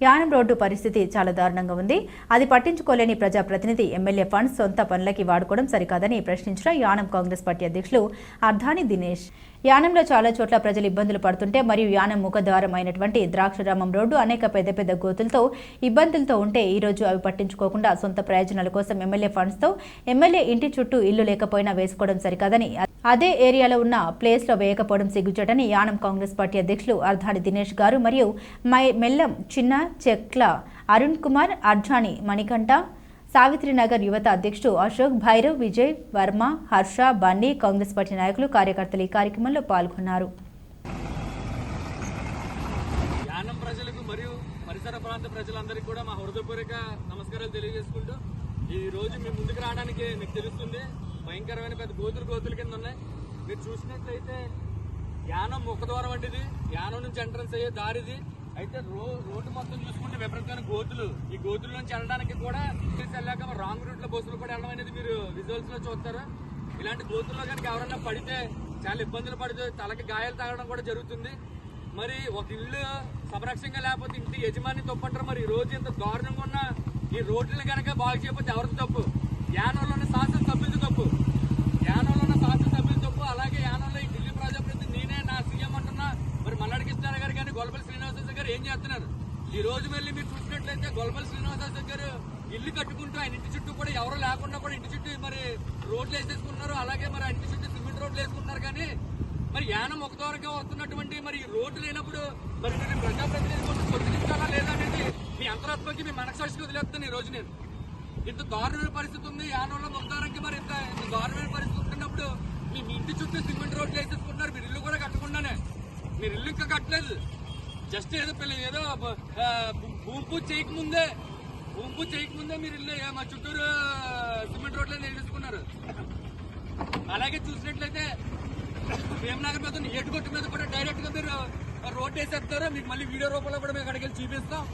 Yanam road పరిస్థితి చాలా దారుణంగా ఉంది. అది పట్టించుకోలేని ప్రజాప్రతినిధి ఎమ్మెల్యే ఫండ్స్ సొంత పనులకి వాడుకోవడం సరికాదని ప్రశ్నించిన యానం కాంగ్రెస్ పార్టీ అధ్యక్షులు అర్ధాని దినేష్. యానంలో చాలా చోట్ల ప్రజలు ఇబ్బందులు పడుతుంటే మరియు యానం ముఖద్వారం అయినటువంటి ద్రాక్షరామం రోడ్డు అనేక పెద్ద పెద్ద గోతులతో ఇబ్బందులతో ఉంటే ఈ రోజు అవి పట్టించుకోకుండా సొంత ప్రయోజనాల కోసం ఎమ్మెల్యే ఫండ్స్తో ఎమ్మెల్యే ఇంటి చుట్టూ ఇల్లు లేకపోయినా వేసుకోవడం సరికాదని అదే ఏరియాలో ఉన్న ప్లేస్లో వేయకపోవడం సిగ్గుచేటని యానం కాంగ్రెస్ పార్టీ అధ్యక్షులు అర్ధాడి దినేష్ గారు మరియు మై మెల్లం చిన్న చెక్ల అరుణ్ కుమార్ అర్జాని మణికంఠ సావిత్రినగర్ యువత అధ్యక్షుడు అశోక్ భైరవ్ విజయ్ వర్మ హర్ష బండి కాంగ్రెస్ పార్టీ నాయకులు కార్యకర్తలు ఈ కార్యక్రమంలో పాల్గొన్నారు. ప్రజలకు మరియు పరిసర ప్రాంత ప్రజలందరికీ కూడా మా హృదయపూర్వక నమస్కారాలు తెలియజేసుకుంటూ ఈ రోజు మీ ముందుకు రావడానికి మీకు తెలుస్తుంది భయంకరమైన పెద్ద గోతులు గోతుల కింద ఉన్నాయి. మీరు చూసినట్లయితే యానం ముఖద్వారం వంటిది యానం నుంచి ఎంట్రన్స్ అయ్యే దారిది అయితే రో రోడ్డు మొత్తం చూసుకుంటే విపరీతమైన గోతులు. ఈ గోతుల నుంచి వెళ్ళడానికి కూడా ఇక్కడికి వెళ్ళాక రాంగ్ రూట్లో బస్సులు కూడా వెళ్ళడం అనేది మీరు విజువల్స్లో చూస్తారు. ఇలాంటి గోతుల్లో కనుక ఎవరైనా పడితే చాలా ఇబ్బందులు పడితే తలకి గాయాలు తాగడం కూడా జరుగుతుంది. మరి ఒక ఇల్లు సంరక్షంగా లేకపోతే ఇంటి యజమాని తప్పంటారు మరి ఈ రోజు ఇంత దారుణంగా ఉన్న ఈ రోడ్లను కనుక బాగు చేయకపోతే ఎవరికి తప్పు? యానంలో ఉన్న శాసన సభ్యులది తప్పు. యానంలో ఉన్న శాసన సభ్యులది తప్పు. అలాగే యానంలో ఈ ఢిల్లీ ప్రజాప్రతినిధి నేనే నా సీఎం అంటున్నా. మరి మల్లాడి కృష్ణారావు గారు కానీ గొల్లపల్లి శ్రీనివాసరావు గారు ఏం చేస్తున్నారు? ఈ రోజు వెళ్ళి మీరు చూసినట్లయితే గొల్లపల్లి శ్రీనివాసరావు గారు ఇల్లు కట్టుకుంటూ ఆయన ఇంటి చుట్టూ కూడా ఎవరు లేకుండా కూడా ఇంటి చుట్టూ మరి రోడ్లు వేసేసుకున్నారు అలాగే మరి ఇంటి చుట్టూ సిమెంట్ రోడ్లు వేసుకున్నారు కానీ మరి యానం ఒక దూరంగా వస్తున్నటువంటి మరి రోడ్డు లేనప్పుడు మరి ప్రజాప్రతినిధి కోసం తొలగించాలా లేదా అనేది మీ అంతరాత్మకి మీ మనసాక్షికి వదిలేస్తాను ఈ రోజు నేను. ఇంత దారుణమైన పరిస్థితి ఉంది. యానంలో ముఖదారానికి మరి ఇంత ఇంత దారుణమైన పరిస్థితి ఉంటున్నప్పుడు మీ ఇంటి చుట్టూ సిమెంట్ రోడ్లు వేసేసుకుంటున్నారు. మీరు ఇల్లు కూడా కట్టకుండానే. మీరు ఇల్లు ఇంకా కట్టలేదు. జస్ట్ ఏదో పిల్ల ఏదో ఆ, భూమి పూజ చేయకముందే భూమి పూజ చేయకముందే మీరు ఇల్లు ఏ, మా చుట్టూరు సిమెంట్ రోడ్లు వేసేసుకున్నారు అలాగే చూసినట్లయితే భీమనగర్ మీద ఉన్న ఏటుగొట్టు మీద కూడా డైరెక్ట్గా మీరు రోడ్ వేసేస్తారు? మీకు మళ్ళీ వీడియో రూపంలో కూడా మేము అక్కడికి వెళ్ళి చూపిస్తాం.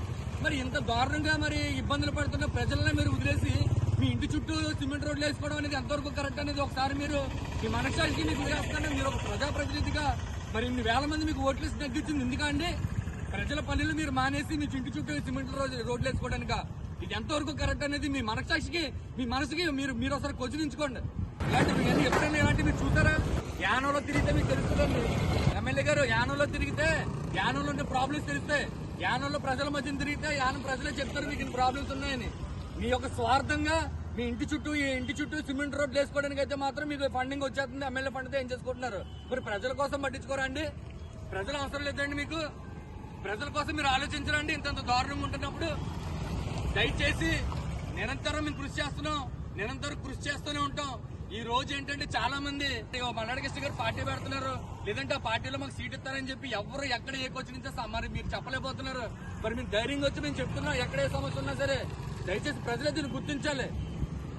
మరి ఇంత దారుణంగా మరి ఇబ్బందులు పడుతున్న ప్రజలనే మీరు వదిలేసి మీ ఇంటి చుట్టూ సిమెంట్ రోడ్లు వేసుకోవడం అనేది ఎంతవరకు కరెక్ట్ అనేది ఒకసారి మీరు మీ మనసానికి మీకు వదిలేస్తాను మీరు ఒక ప్రజాప్రతినిధిగా మరి ఇన్ని వేల మంది మీకు ఓట్లు వేసి తగ్గించింది ఎందుకంటే ప్రజల పనులు మీరు మానేసి మీ ఇంటి చుట్టూ సిమెంట్ రోడ్ రోడ్లు వేసుకోవడానిక? ఇది ఎంతవరకు కరెక్ట్ అనేది మీ మనసాక్షికి మీ మనసుకి మీరు మీరు ఒకసారి క్వశ్చనించుకోండి ఇలాంటివి ఇవన్నీ ఎప్పుడైనా ఇలాంటివి మీరు చూసారా? యానంలో తిరిగితే మీకు తెలుస్తుందండి. ఎమ్మెల్యే గారు యానంలో తిరిగితే యానంలో ఉండే ప్రాబ్లమ్స్ తెలిస్తే యానంలో ప్రజల మధ్యన తిరిగితే యానం ప్రజలే చెప్తారు మీకు ఇన్ని ప్రాబ్లమ్స్ ఉన్నాయని. మీ యొక్క స్వార్థంగా మీ ఇంటి చుట్టూ ఈ ఇంటి చుట్టూ సిమెంట్ రోడ్లు వేసుకోవడానికి అయితే మాత్రం మీకు ఫండింగ్ వచ్చేస్తుంది ఎమ్మెల్యే ఫండ్తో ఏం చేసుకుంటున్నారు? మరి ప్రజల కోసం పట్టించుకోరండి? ప్రజల అవసరం లేదండి మీకు. ప్రజల కోసం మీరు ఆలోచించరండి ఇంతంత దారుణంగా ఉంటున్నప్పుడు. దయచేసి నిరంతరం మేము కృషి చేస్తున్నాం నిరంతరం కృషి చేస్తూనే ఉంటాం. ఈ రోజు ఏంటంటే చాలా మంది ఇగో గారు పార్టీ పెడుతున్నారు. లేదంటే ఆ పార్టీలో మాకు సీట్ ఇస్తారని చెప్పి ఎవరు ఎక్కడ ఏ క్వశ్చన్ మరి మీరు చెప్పలేకపోతున్నారు. మరి మేము ధైర్యంగా వచ్చి మేము చెప్తున్నాం ఎక్కడ ఏ సమస్య ఉన్నా సరే. దయచేసి ప్రజలే దీన్ని గుర్తించాలి.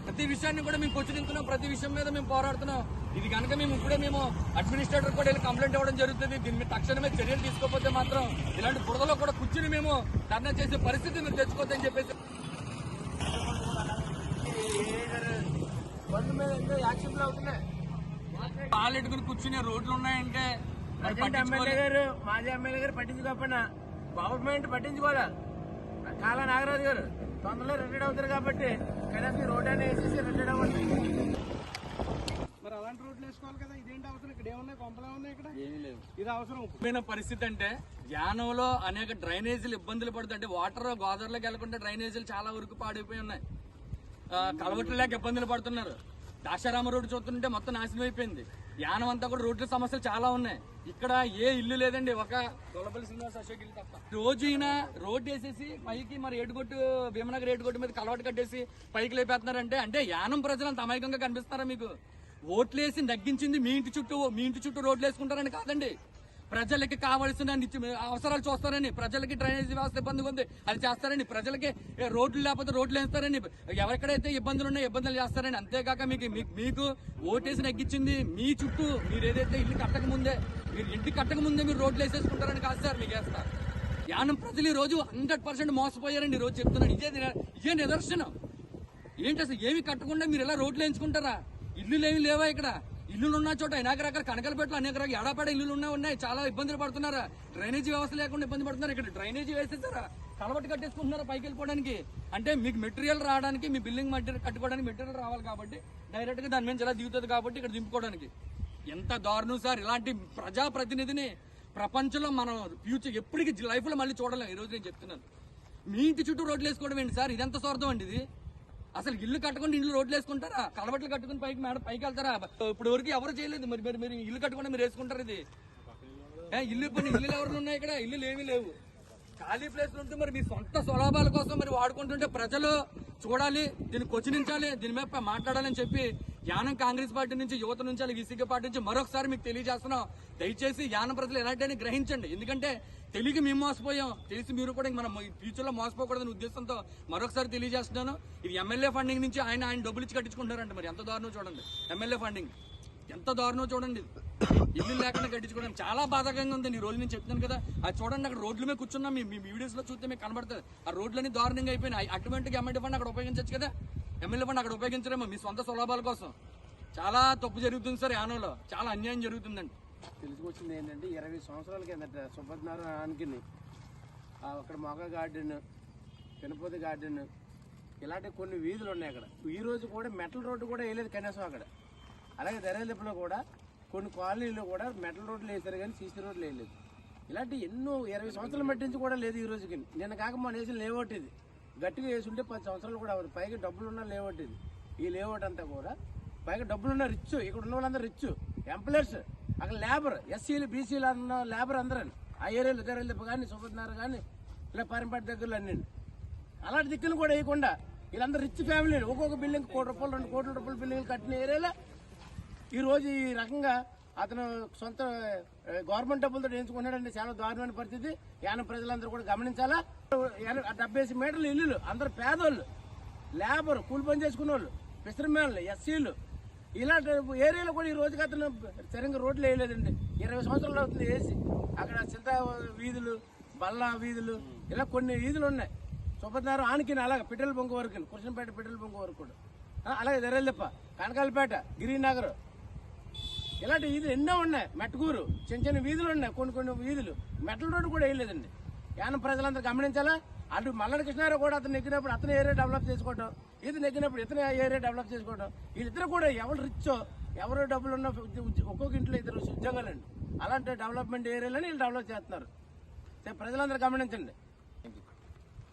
ప్రతి విషయాన్ని కూడా మేము క్వశ్చనిస్తున్నాం ప్రతి విషయం మీద మేము పోరాడుతున్నాం. ఇది కనుక మేము ఇప్పుడే మేము అడ్మినిస్ట్రేటర్ కూడా వెళ్ళి కంప్లైంట్ ఇవ్వడం జరుగుతుంది. దీని మీద తక్షణమే చర్యలు తీసుకోకపోతే మాత్రం ఇలాంటి బురదలో కూడా కూర్చుని మేము ధర్నా చేసే పరిస్థితి మీరు తెచ్చుకోవద్దని చెప్పేసి పాలెట్టుకుని కూర్చునే రోడ్లు ఉన్నాయంటే ఎమ్మెల్యే గారు మాజీ ఎమ్మెల్యే గారు పట్టించుకోకపోయినా గవర్నమెంట్ పట్టించుకోవాలా కాలా నాగరాజు గారు తొందరలో రిటైర్డ్ అవుతారు కాబట్టి కనీసం రోడ్ అనేది వేసేసి రిటైర్డ్ అవ్వండి. మరి అలాంటి రోడ్లు వేసుకోవాలి కదా ఇదేంటి అవసరం? ఇక్కడ ఏమున్నాయి? కొంపలా ఉన్నాయి ఇక్కడ? ఇది అవసరం. ముఖ్యమైన పరిస్థితి అంటే యానంలో అనేక డ్రైనేజీలు ఇబ్బందులు పడుతుంటే వాటర్ గోదావరిలోకి వెళ్ళకుండా డ్రైనేజీలు చాలా వరకు పాడైపోయి ఉన్నాయి. కలవట్లు లేక ఇబ్బందులు పడుతున్నారు. దాక్షారామ రోడ్డు చూస్తుంటే మొత్తం నాశనం అయిపోయింది. యానం అంతా కూడా రోడ్ల సమస్యలు చాలా ఉన్నాయి. ఇక్కడ ఏ ఇల్లు లేదండి ఒక గొల్లపల్లి శ్రీనివాస అశోక్ ఇల్లు తప్ప. రోజు ఈయన రోడ్డు వేసేసి పైకి మరి ఏడుగొట్టు భీమనగర్ ఏడుగొట్టు మీద కలవాటు కట్టేసి పైకి లేపేస్తున్నారంటే అంటే యానం ప్రజలు అంత అమాయకంగా కనిపిస్తారా మీకు? ఓట్లేసి నగ్గించింది మీ ఇంటి చుట్టూ మీ ఇంటి చుట్టూ రోడ్లు వేసుకుంటారని కాదండి. ప్రజలకి కావలసిన అవసరాలు చూస్తారని ప్రజలకి డ్రైనేజ్ వ్యవస్థ ఇబ్బందిగా ఉంది అది చేస్తారని ప్రజలకి రోడ్లు లేకపోతే రోడ్లు వేస్తారని ఎవరెక్కడైతే ఇబ్బందులు ఉన్నాయో ఇబ్బందులు చేస్తారని అంతేకాక మీకు మీకు- మీకు ఓటేసి నగ్గించింది మీ చుట్టూ మీరు ఏదైతే ఇల్లు కట్టక ముందే మీరు ఇంటి కట్టక ముందే మీరు రోడ్లు వేసేసుకుంటారని కాదు సార్ మీకు వేస్తారు యానం ప్రజలు ఈ రోజు హండ్రెడ్ పర్సెంట్ మోసపోయారండి ఈ రోజు చెప్తున్నాను. ఇదే ఇదే నిదర్శనం. ఏంటి అసలు ఏమి కట్టకుండా మీరు ఎలా రోడ్లు వేయించుకుంటారా? ఇల్లులు ఏమి లేవా ఇక్కడ? ఇల్లులు ఉన్న చోట అనేక రకాల కనకలపేటలు అనేక రకాల ఏడాపేడ ఇల్లులు ఉన్నాయి. ఉన్నాయి చాలా ఇబ్బందులు పడుతున్నారు? డ్రైనేజీ వ్యవస్థ లేకుండా ఇబ్బంది పడుతున్నారు? ఇక్కడ డ్రైనేజీ వేసేసారా? కలవట్టు కట్టేసుకుంటున్నారా పైకి వెళ్ళిపోవడానికి? అంటే మీకు మెటీరియల్ రావడానికి మీ బిల్డింగ్ మెటీరియల్ కట్టుకోవడానికి మెటీరియల్ రావాలి కాబట్టి డైరెక్ట్గా దాని మీద ఇలా దిగుతుంది కాబట్టి ఇక్కడ దింపుకోవడానికి. ఎంత దారుణం సార్ ఇలాంటి ప్రజాప్రతినిధిని ప్రపంచంలో మనం ఫ్యూచర్ ఎప్పటికీ లైఫ్లో మళ్ళీ చూడలేము ఈ రోజు నేను చెప్తున్నాను. మీ ఇంటి చుట్టూ రోడ్లు వేసుకోవడం ఏంటి సార్? ఇదంత స్వార్థం అండి ఇది? అసలు ఇల్లు కట్టుకుని ఇల్లు రోడ్లు వేసుకుంటారా? కలవట్లు కట్టుకుని పైకి మేడ పైకి వెళ్తారా? ఇప్పుడు వరకు ఎవరు చేయలేదు. మరి మరి మీరు ఇల్లు కట్టుకుని మీరు వేసుకుంటారు ఇది? ఏ, ఇల్లు ఇప్పుడు ఇల్లు ఎవరు ఉన్నాయి ఇక్కడ? ఇల్లు ఏమీ లేవు. ఖాళీ ప్లేస్లు ఉంటే మరి మీ సొంత స్వలాభాల కోసం మరి వాడుకుంటుంటే ప్రజలు చూడాలి దీన్ని కొచ్చినించాలి దీని మీద మాట్లాడాలని చెప్పి యానం కాంగ్రెస్ పార్టీ నుంచి యువత నుంచి అలాగే ఈసీకే పార్టీ నుంచి మరొకసారి మీకు తెలియజేస్తున్నాం. దయచేసి యానం ప్రజలు ఎలాంటి గ్రహించండి. ఎందుకంటే తెలియక మేము మోసపోయాం. తెలిసి మీరు కూడా మనం ఫ్యూచర్లో మోసపోకూడదనే ఉద్దేశంతో మరొకసారి తెలియజేస్తున్నాను. ఇది ఎమ్మెల్యే ఫండింగ్ నుంచి ఆయన ఆయన డబ్బులు ఇచ్చి కట్టించుకుంటారంట మరి. ఎంత దారుణం చూడండి. ఎమ్మెల్యే ఫండింగ్ ఎంత దారుణం చూడండి. ఇల్లు లేకుండా కట్టించుకోవడం చాలా బాధాకంగా ఉంది ఈ రోజు నేను చెప్తున్నాను కదా. అది చూడండి అక్కడ రోడ్ల మీద కూర్చున్నాం. మీ మీ వీడియోస్లో చూస్తే మీకు కనబడుతుంది. ఆ రోడ్లన్నీ దారుణంగా అయిపోయినాయి. అటువంటి ఎమ్మెల్యే ఫండ్ అక్కడ ఉపయోగించవచ్చు కదా. ఎమ్మెల్యే ఫండ్ అక్కడ ఉపయోగించరేమో మీ సొంత సులభాల కోసం. చాలా తప్పు జరుగుతుంది సార్ యానంలో చాలా అన్యాయం జరుగుతుందండి. తెలుసుకొచ్చింది ఏంటంటే ఇరవై సంవత్సరాల కిందట సుభద్నారాయణకి అక్కడ మొగ గార్డెన్ పినపతి గార్డెన్ ఇలాంటి కొన్ని వీధులు ఉన్నాయి అక్కడ. ఈ రోజు కూడా మెటల్ రోడ్డు కూడా వేయలేదు కనీసం అక్కడ. అలాగే దరేలిప్పులో కూడా కొన్ని కాలనీలో కూడా మెటల్ రోడ్లు వేసారు కానీ సీసీ రోడ్లు వేయలేదు. ఇలాంటి ఎన్నో ఇరవై సంవత్సరాలు మట్టించి కూడా లేదు ఈ రోజుకి. నిన్న కాక మన వేసిన లేఅవుట్ ఇది. గట్టిగా వేసి ఉంటే పది సంవత్సరాలు కూడా అవ్వదు. పైగా డబ్బులు ఉన్న లేఅవుట్ ఇది. ఈ లేఅవుట్ అంతా కూడా పైగా డబ్బులున్న రిచ్ ఇక్కడ ఉన్న వాళ్ళందరూ రిచ్ ఎంప్లాయర్స్ అక్కడ లేబర్ ఎస్సీలు బీసీలు అన్న లేబర్ అందరూ. ఆ ఏరియాలు గరెల్దెప్ప కానీ సుభద్నారు కానీ ఇలా పారంపేట దగ్గరలో అన్ని అలాంటి దిక్కులు కూడా వేయకుండా వీళ్ళందరూ రిచ్ ఫ్యామిలీ ఒక్కొక్క బిల్డింగ్ కోటి రూపాయలు రెండు కోట్ల రూపాయల బిల్డింగ్లు కట్టిన ఏరియాలో ఈరోజు ఈ రకంగా అతను సొంత గవర్నమెంట్ డబ్బులతో ఎంచుకున్నాడంటే చాలా దారుణమైన పరిస్థితి. యానం ప్రజలందరూ కూడా గమనించాలా? డెబ్బై మీటర్లు ఇల్లులు అందరు పేదోళ్ళు లేబర్ కూలి పని చేసుకున్న వాళ్ళు పిసరమేళ్ళు ఎస్సీలు. ఇలాంటి ఏరియాలో కూడా ఈ రోజుకి అతను సరిగ్గా రోడ్లు వేయలేదండి. ఇరవై సంవత్సరాలు అవుతుంది వేసి అక్కడ చింత వీధులు బల్లా వీధులు ఇలా కొన్ని వీధులు ఉన్నాయి. సుభద్నారు ఆనికిన అలాగే పెట్రోల్ బొంక వరకు కృష్ణపేట పెట్రోల్ బొంక వరకు కూడా. అలాగే దరెల్లెప్ప కనకాలపేట గిరినగర్ ఇలాంటి వీధులు ఎన్నో ఉన్నాయి. మెట్టుకూరు చిన్న చిన్న వీధులు ఉన్నాయి కొన్ని కొన్ని వీధులు. మెటల్ రోడ్డు కూడా వేయలేదండి. యానం ప్రజలందరూ గమనించాలా? అటు మల్లడి కృష్ణారావు కూడా అతను నెగ్గినప్పుడు అతను ఏరియా డెవలప్ చేసుకోవడం ఇది నెగ్గినప్పుడు ఇతను ఏరియా డెవలప్ చేసుకోవడం వీళ్ళిద్దరు కూడా ఎవరు రిచ్చో ఎవరు డబ్బులు ఉన్న ఒక్కొక్క ఇంట్లో ఇద్దరు ఉద్యోగాలండి. అలాంటి డెవలప్మెంట్ ఏరియాలని వీళ్ళు డెవలప్ చేస్తున్నారు. ప్రజలందరూ గమనించండి.